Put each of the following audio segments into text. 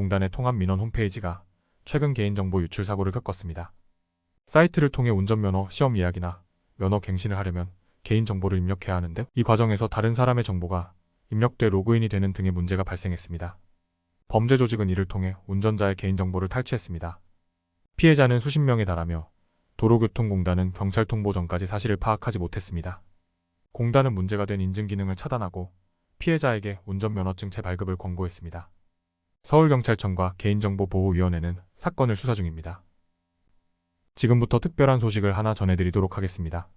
공단의 통합민원 홈페이지가 최근 개인정보 유출 사고를 겪었습니다. 사이트를 통해 운전면허 시험 예약이나 면허 갱신을 하려면 개인정보를 입력해야 하는데 이 과정에서 다른 사람의 정보가 입력돼 로그인이 되는 등의 문제가 발생했습니다. 범죄 조직은 이를 통해 운전자의 개인정보를 탈취했습니다. 피해자는 수십 명에 달하며 도로교통공단은 경찰 통보 전까지 사실을 파악하지 못했습니다. 공단은 문제가 된 인증 기능을 차단하고 피해자에게 운전면허증 재발급을 권고했습니다. 서울경찰청과 개인정보보호위원회는 사건을 수사 중입니다. 지금부터 특별한 소식을 하나 전해드리도록 하겠습니다.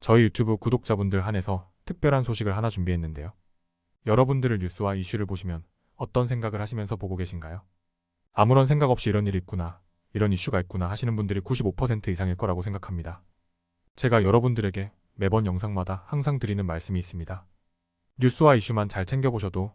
저희 유튜브 구독자분들 한해서 특별한 소식을 하나 준비했는데요. 여러분들을 뉴스와 이슈를 보시면 어떤 생각을 하시면서 보고 계신가요? 아무런 생각 없이 이런 일이 있구나, 이런 이슈가 있구나 하시는 분들이 95% 이상일 거라고 생각합니다. 제가 여러분들에게 매번 영상마다 항상 드리는 말씀이 있습니다. 뉴스와 이슈만 잘 챙겨보셔도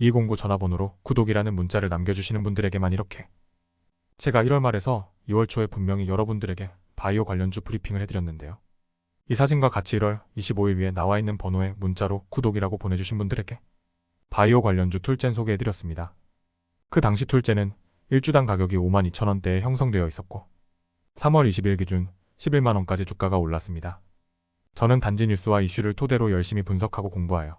010-5638-209 전화번호로 구독이라는 문자를 남겨주시는 분들에게만 이렇게 제가 1월 말에서 2월 초에 분명히 여러분들에게 바이오 관련주 브리핑을 해드렸는데요. 이 사진과 같이 1월 25일 위에 나와 있는 번호에 문자로 구독이라고 보내주신 분들에게 바이오 관련주 툴젠 소개해드렸습니다. 그 당시 툴젠은 1주당 가격이 52,000원대에 형성되어 있었고 3월 20일 기준 11만원까지 주가가 올랐습니다. 저는 단지 뉴스와 이슈를 토대로 열심히 분석하고 공부하여